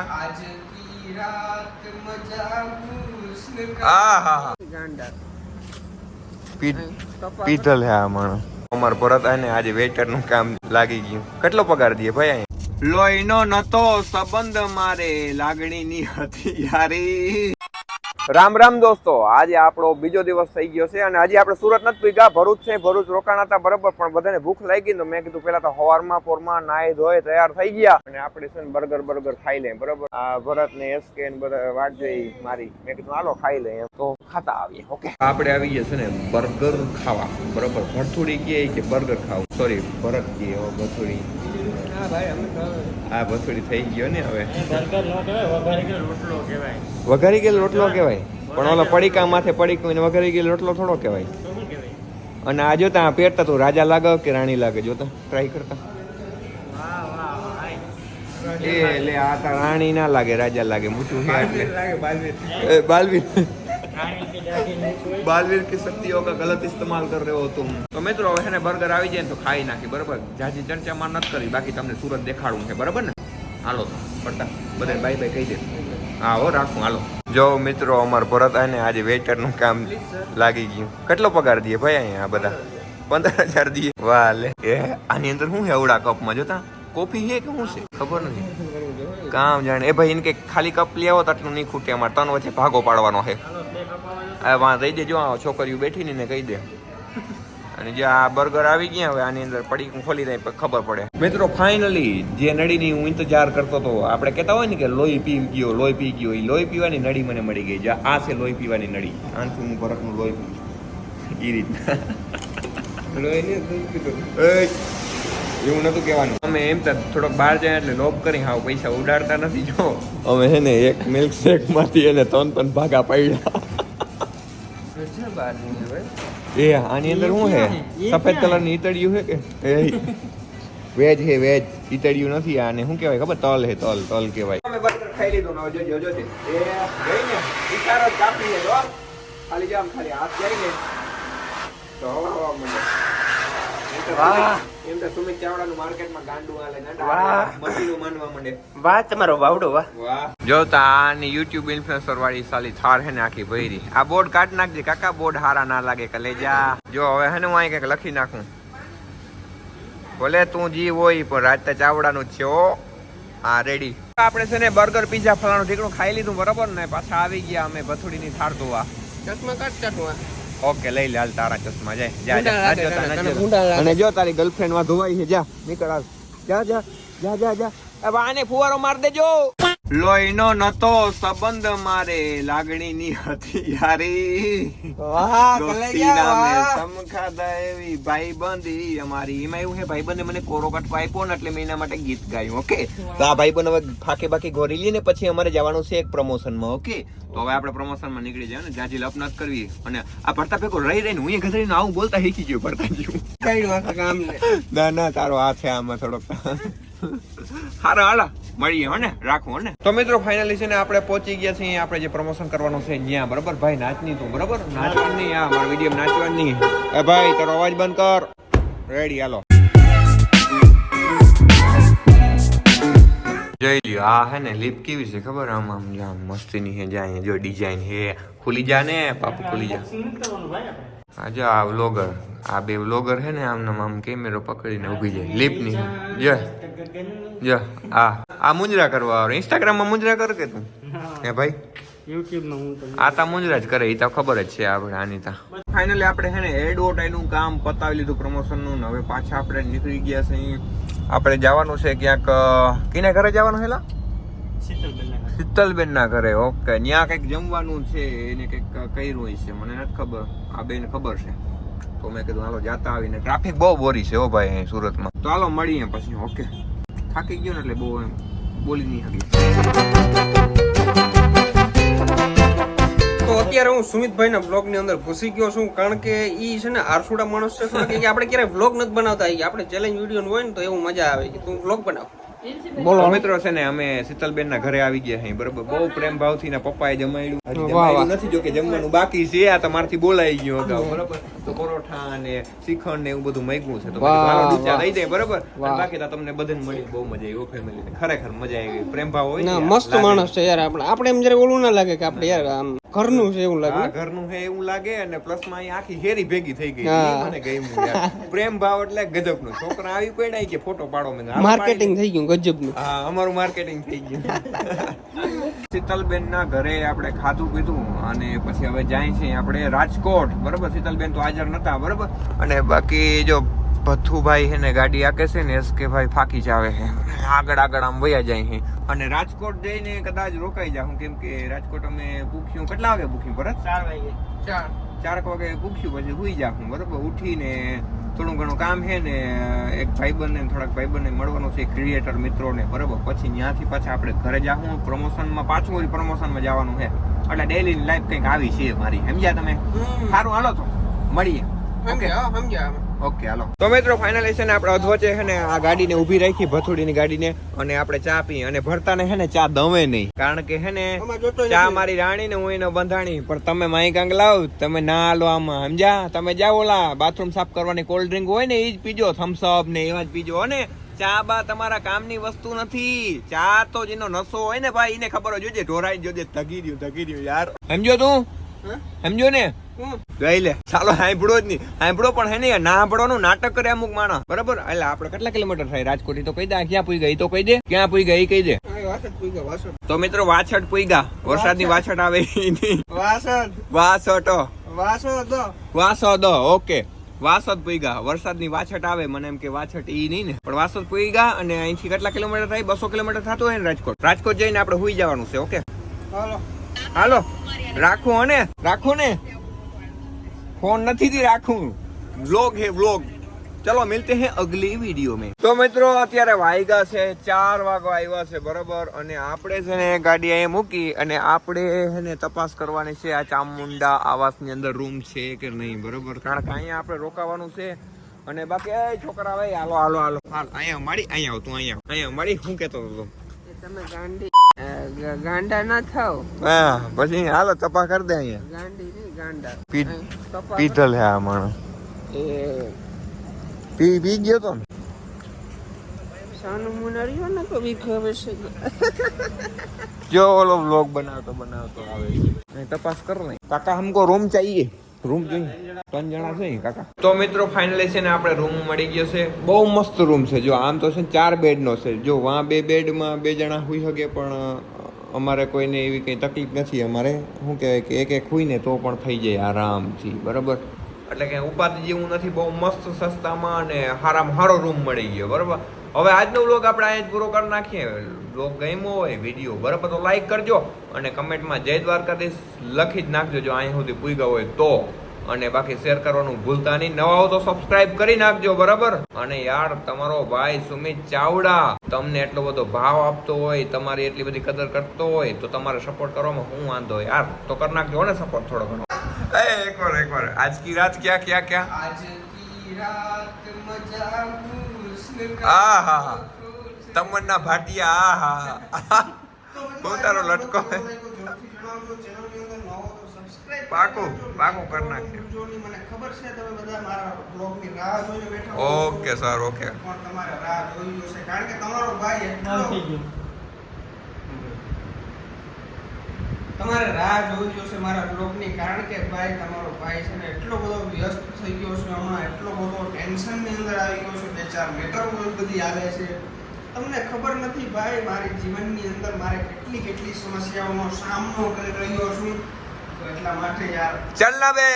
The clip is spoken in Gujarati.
આજ કી હે આ માણસ અમાર પરત આને આજે વેટરનું કામ લાગી ગયું. કેટલો પગાર દે ભાઈ અહીં? લોહીનો નતો સંબંધ મારે લાગણી ની હતી યારી. રામ રામ દોસ્તો, આજે આપણો બીજો દિવસ થઈ ગયો છે અને આજે આપણે સુરત નથી પીગા. ભરૂચ છે, ભરૂચ રોકાણા હતા બરાબર, પણ બધાને ભૂખ લાગી તો મેં કીધું પેલા તો હવારમાં, પોરમાં નાય ધોય તૈયાર થઈ ગયા. અને આપણે છે ને બર્ગર બર્ગર ખાઈ લઈએ, બરોબર? આ ભરત ને એસકે ને બધા જોઈ મારી. મેં કીધું, હાલો, ખાઈ લઈએ. તો ખાતા આવીએ, ઓકે? આપણે આવી ગયા છે ને બર્ગર ખાવા, બરોબર? ભરથુડી કે બર્ગર ખાવું? સોરી ભરત કહે ભથુડી હા ભથુડી થઈ ગયો ને હવે. વઘારી ગયેલો રોટલો કહેવાય. પણ ઓલા પડીકા માથે પડીકું એને વઘારી ગયેલો રોટલો થોડો કહેવાય. અને આ જોતા આ પહેરતા તું રાજા લાગે કે રાણી લાગે? જોતા ટ્રાય કરતા. એ લે આ તો રાણી ના લાગે રાજા લાગે મોટું લાગે બાલવીર કી શક્તિઓ કા ગલત ઇસ્તેમાલ કર રહ્યો હતો હું. તો મિત્રો, હવે ને બર્ગર આવી જાય ને તો ખાઈ નાખી, બરાબર? જાજી ચર્ચામાં નથી કરી, બાકી તમને સુરત દેખાડું છે, બરાબર ને? હાલો પડતા બધા બાય બાય કહી દે. હા, હો, રાખું, હાલો. જો મિત્રો, અમાર ભરત આને આજે વેટરનું કામ લાગી ગયું. કેટલો પગાર દઈએ ભાઈ અહીંયા બધા? પંદર હજાર દઈએ. વાહ, લે. એ, આની અંદર શું છે અવડા કપમાં? જોતા કોફી છે કે શું છે? ખબર નથી. કામ જાણે. એ ભાઈ, એને કે ખાલી કપ લેવો તો આટલું નહીં ખૂટે અમારે. તન વચ્ચે ભાગો પાડવાનો છે. આ વાં દઈ દેજો આ છોકરીઓ બેઠી ને કહી દે. અને જે આ બર્ગર આવી ગયા હવે આની અંદર પડી ખોલી દે ખબર પડે. મિત્રો ફાઇનલી જે નળીની હું ઇંતજાર કરતો હતો આપણે કહેતા હોય ને કે લોહી પી ગયો લોહી પી ગયો એ લોહી પીવાની નળી મને મળી ગઈ. જે આ છે લોહી પીવાની નળી. આનાથી હું ભરતનું લોહી પી એ રીતના. એવું નતું કહેવાનું. અમે એમ તો થોડોક બહાર જાય એટલે લોભ કરી હા પૈસા ઉડાડતા નથી જો. અમે હે ને એક મિલ્ક શેકમાંથી એને ત્રણ ત્રણ ભાગા પડ્યા. એ આની અંદર શું છે? સફેદ કલરની ઈતળિયું છે કે? વેજ હે વેજ. ઈતળિયું નથી આને શું કહેવાય? ખબર? તલ હે તલ તલ કહેવાય. અમે બર્ગર ખાઈ લીધું ને જોજો જોજો એ ગઈ ને ઈશારો કાપી લે જો ખાલી જામ ખાલી હાથ જાય ને. તો હવા હવા તો વાહ. એમ તો સુમિત ચાવડાનું માર્કેટમાં ગાંડું હાલે વાહ. ગાંડા મસીનું માનવા માંડે. વાહ તમારો વાવડો વાહ. જોતા આની યુટ્યુબ ઇન્ફ્લુએન્સર વાળી સાલી થાર હે ને આખી ભયરી આ બોર્ડ કાઢ નાખજે કાકા બોર્ડ હારા ના લાગે કલેજા જો. હવે હે ને હું અહીં કંઈક લખી નાખું. ભલે તું જીવ હોય પણ રાતે ચાવડાનું નું છે ઓ હા રેડી આપણે છે ને બર્ગર પીઝા ફલાણું ઠીકણું ખાઈ લીધું બરાબર ને? પાછા આવી ગયા અમે ભથુડીની થાર ધોવા. ચશ્મા કાઢ ચાટવા ઓકે લઈ લે હાલ તારા ચશ્મા જાય જા જા. જોતા. અને જો તારી ગર્લફ્રેન્ડમાં ધોવાઈ છે જા નીકળ હાલ. જા જા જા જા જા. આને ફુવારો માર દેજો. લોહીનો નતો સંબંધ મારે લાગણીની હતી યારી. એવી ભાઈબંધી. અમારી એમાં એવું છે ભાઈબંધે મને કોરો કટકો આપ્યો ને એટલે મેં એના માટે ગીત ગાયું ઓકે? તો આ ભાઈબંધ હવે ફાકે બાકી ગોરી લઈએ ને પછી અમારે જવાનું છે એક પ્રમોશનમાં ઓકે? તો હવે આપણે પ્રમોશનમાં નીકળી જાય ને જાજી લપ નથી કરવી. અને આ ભરતા ભેગો રહી રહીને હું એ ગધરીને આવું બોલતા શીખી ગયો ભરતા જેવું ના ના તારો આ છે આમાં થોડોક. હારા હાલા. મળીએ હો ને? રાખું હો ને? તો મિત્રો ફાઇનલી છે ને આપણે પહોંચી ગયા છીએ. આપણે જે પ્રમોશન કરવાનું છે ત્યાં બરાબર? ભાઈ નાચની તું બરાબર? નાચવાની નહીં આ મારો વીડિયો નાચવાની. એ ભાઈ તારો અવાજ બંધ કર. રેડી હાલો. જઈ લ્યો. આ હે ને લિપ કેવી છે ખબર? આમ આમ આમ મસ્તીની હે જાય જો ડિઝાઇન હે. ખુલી જા ને પાપુ ખુલી જા. આજે આ વ્લોગર આ બે વ્લોગર છે ને આમ આમ કેમેરો પકડીને ઊભી જાય લીપની. જો જો આ આ મુંજરા કરવા વાળો ઇન્સ્ટાગ્રામમાં મુંજરા કર કે તું? હે. ભાઈ? YouTube હું આ તા મુંજરા જ કરે એ તો ખબર જ છે આપણે આની તા. ફાઇનલી આપણે છે ને એડવર્ટાઈઝનું કામ પતાવી લીધું પ્રમોશનનું ને હવે પાછા આપણે નીકળી ગયા છે આપણે જવાનું છે ક્યાંક કિને ઘરે જવાનું હેલા શીતલબેન ના ઘરે, ઓકે. ત્યાં કંઈક જમવાનું છે, એને કંઈક કર્યું હોય છે, મને નથી ખબર. આ બેન ખબર છે. તો મેં કીધું, હાલો, જાતા આવીને. ટ્રાફિક બહુ બોરી છે હો ભાઈ, અહીં સુરતમાં. તો હાલો, મળીએ પછી, ઓકે. થાકી ગયો ને એટલે બહુ એમ બોલી નહીં હતી તો અત્યારે હું સુમિતભાઈ ના બ્લોગની અંદર ઘૂસી ગયો છું, કારણ કે ઈ છે ને આરસુડા માણસ છે કે આપણે ક્યારેય બ્લોગ નથી બનાવતા. આપણે ચેલેન્જ વીડિયો હોય ને તો એવું મજા આવે. કે તું બ્લોગ બનાવ. બોલો. મિત્રો છે ને અમે શીતલબેન ના ઘરે આવી ગયા છીએ બરોબર? બહુ પ્રેમ ભાવથી ના પપ્પાએ જમાડ્યું. જમાડ્યું નથી જો કે જમવાનું બાકી છે આ તમારથી બોલાઈ ગયો અગાઉ બરોબર? તો પરોઠા અને શ્રીખંડ ને એવું બધું મૂક્યું છે તો દઈ દે બરોબર? બાકી તો તમને બધાને મળી બહુ મજા આવી ફેમિલી ખરેખર મજા આવી પ્રેમ ભાવ હોય મસ્ત માણસ છે યાર આપણે. આપણે એમ જયારે ઓલું ના લાગે કે આપણે યાર આમ ઘરનું છે એવું હા લાગે ઘરનું છે એવું લાગે અને પ્લસમાં અહીં આખી હેરી ભેગી થઈ ગઈ. મને ગમ્યું યાર. પ્રેમ ભાવ એટલે ગજબનો. છોકરા આવી પડ્યા કે ફોટો પાડો મને માર્કેટિંગ થઈ ગયું ગજબનું. હા અમારું માર્કેટિંગ થઈ ગયું. શીતલબેન ના ઘરે આપણે ખાધું પીધું અને પછી હવે જાય છે આપણે રાજકોટ. બરોબર? શીતલબેન તો હાજર નતા બરોબર? અને બાકી જો ભથ્થુભાઈ હે ને ગાડી આકે છે ને એસ કે ભાઈ ફાકી જાવે હે. આગળ આગળ આમ વયા જાય હે. અને રાજકોટ જઈને કદાચ રોકાઈ જાઉં કેમ કે રાજકોટ અમે ભૂખ્યું. કેટલા વાગે ભૂખ્યું? પરત ચાર વાગે. ચારક વાગે ભૂખ્યું પછી સુઈ જાઉં બરોબર? ઉઠીને થોડું ઘણું કામ છે ને એક ભાઈબંધ ને થોડાક ભાઈબંધને મળવાનું છે ક્રિએટર મિત્રોને બરોબર? પછી ત્યાંથી પાછા આપણે ઘરે જાઉં પ્રમોશનમાં પાછું વળી પ્રમોશનમાં જવાનું છે એટલે ડેલી લાઈફ કંઈક આવી છે મારી. સમજ્યા તમે? સારું હાલો તો. મળીએ. ઓકે સમજ્યા ઓકે હાલો. તો મિત્રો ફાઇનલી છે ને આપણે અધવચે છે ને આ ગાડીને ઊભી રાખી ભથુડીની ગાડીને અને આપણે ચા પી અને ભરતાને છે ને ચા દમે નહીં. કારણ કે છે ને ચા મારી રાણીને હું એને બંધાણી. પણ તમે માઈ કાંગ લાવ તમે ના હાલો આમાં. સમજ્યા? તમે જાઓ ઓલા બાથરૂમ સાફ કરવાની કોલ્ડ ડ્રિંક હોય ને એ જ પીજો. થમ્સ અપ ને એવા જ પીજો. અને ચા બા તમારા કામની વસ્તુ નથી. ચા તો જેનો નશો હોય ને ભાઈ એને ખબર હોય જોજે ઢોરાઈ જોજે ધગી રહ્યું ધગી રહ્યું યાર. સમજો તું? સમજો ને? લે. ચાલો હાંભળો જ નહીં. હાંભળો પણ હે ને ના હાંભળવાનું નાટક કરે અમુક માણસ. બરાબર? એટલે આપણે કેટલા કિલોમીટર થાય? રાજકોટ તો કહી દે. ક્યાં પૂઈ ગઈ તો કહી દે. ક્યાં પૂઈ ગઈ કહી દે. તો મિત્રો વાછડ પૂઈ ગયા વરસાદની વાછડ આવે વાસણ. વાસટ. વાસણ તો વાસો દો. ઓકે. વાસદ પૂઈ ગયા વરસાદની વાછટ આવે. મને એમ કે વાછટ ઈ નહીં ને. પણ વાસદ પૂઈ ગયા અને અહીંથી કેટલા કિલોમીટર થાય? બસો કિલોમીટર થતું હોય ને રાજકોટ? રાજકોટ જઈને આપણે હુઈ જવાનું છે ઓકે? હાલો. હાલો રાખું હને રાખું ને? ફોન નથી થી રાખું. વ્લોગ હે વ્લોગ ચલો મિલતે હે અગલી વીડિયો में તો મિત્રો અત્યારે વાગ્યા છે ચાર વાગો આવ્યા છે બરોબર? અને આપણે છે ને ગાડી અહીં મૂકી અને આપણે છે ને તપાસ કરવાની છે આ ચામુંડા આવાસની અંદર રૂમ છે કે નહીં બરોબર? કારણ કે અહીંયા આપણે રોકાવાનું છે. અને બાકી એ છોકરા ભાઈ હાલો હાલો હાલો. હાલ અહીંયા મારી અહીંયા આવતું અહીંયા અહીંયા મારી શું કહેતો હતો? તમે ગાંડી ગાંડા ના થાવ. હા પછી હાલો તપા કરી દે અહીંયા. ગાંડી નહીં ગાંડા. પીટલ હે આ માણસ. એ પી પી ગયો તો સાનું મુનરિયો ને તો બી ખબર જો ઓલો વ્લોગ બનાવતો બનાવતો આવે તપાસ કર નહીં કાકા હમકો રૂમ ચાહીએ. રૂમ જોઈએ ત્રણ જણા છે કાકા. તો મિત્રો ફાઇનલી છે ને આપણે રૂમ મળી ગયો છે. બહુ મસ્ત રૂમ છે. જો આમ તો છે ને ચાર બેડનો છે. જો વાં બે બેડમાં બે જણા હોઈ શકે, પણ અમારે કોઈને એવી કંઈ તકલીફ નથી. અમારે, શું કહેવાય કે એક એક હુઈને તો પણ થઈ જાય આરામથી. બરાબર? એટલે કે ઉપાધિ જેવું નથી, બહુ મસ્ત સસ્તામાં અને સારામાં હારો રૂમ મળી ગયો, બરાબર? હવે આજનો વ્લોગ આપણે અહીંયા જ પૂરો કરી નાખીએ. વ્લોગ ગમ્યો હોય વીડિયો બરાબર? તો લાઈક કરજો અને કમેન્ટમાં જય દ્વારકાધીશ લખી જ નાખજો જો અહીંયા સુધી પૂગ્યા હોય તો. અને બાકી શેર કરવાનું ભૂલતા નહીં. નવા તો સબસ્ક્રાઇબ કરી નાખજો, બરાબર? અને યાર, તમારો ભાઈ સુમિત ચાવડા, તમને એટલો બધો ભાવ આપતો હોય, તમારી એટલી બધી કદર કરતો હોય, તો તમારે સપોર્ટ કરવામાં હું વાંધો યાર, તો કરી નાખજો ને સપોર્ટ થોડો ઘણો. એ એકવાર એકવાર આજ કી રાત ક્યાં ક્યાં ક્યાં આજ કી રાત મજા હુસ્ન આ હા હા તમન્ના ભાટિયા આ હા હા બહુ તારો લટકો હે. પાકું, પાકું કરી નાખીએ. મને ખબર છે તમે બધા મારા બ્લોગની રાહ જોઈને બેઠા હો છો. ઓકે સર ઓકે પણ તમારે રાહ જોઈ જોશે કારણ કે તમારો ભાઈ એટલો થઈ ગયું તમારે રાહ જોઈ જોશે મારા બ્લોગની કારણ કે ભાઈ તમારો ભાઈ છે ને એટલો બધો વ્યસ્ત થઈ ગયો છે હમણાં, એટલો બધો ટેન્શનની અંદર આવી ગયો છે, બે ચાર મેટરો બધી આવે છે. તમને ખબર નથી ભાઈ, મારી જીવનની અંદર મારે કેટલી કેટલી સમસ્યાઓનો સામનો કરી રહ્યો છું. તો એટલા માટે યાર ચલ બે.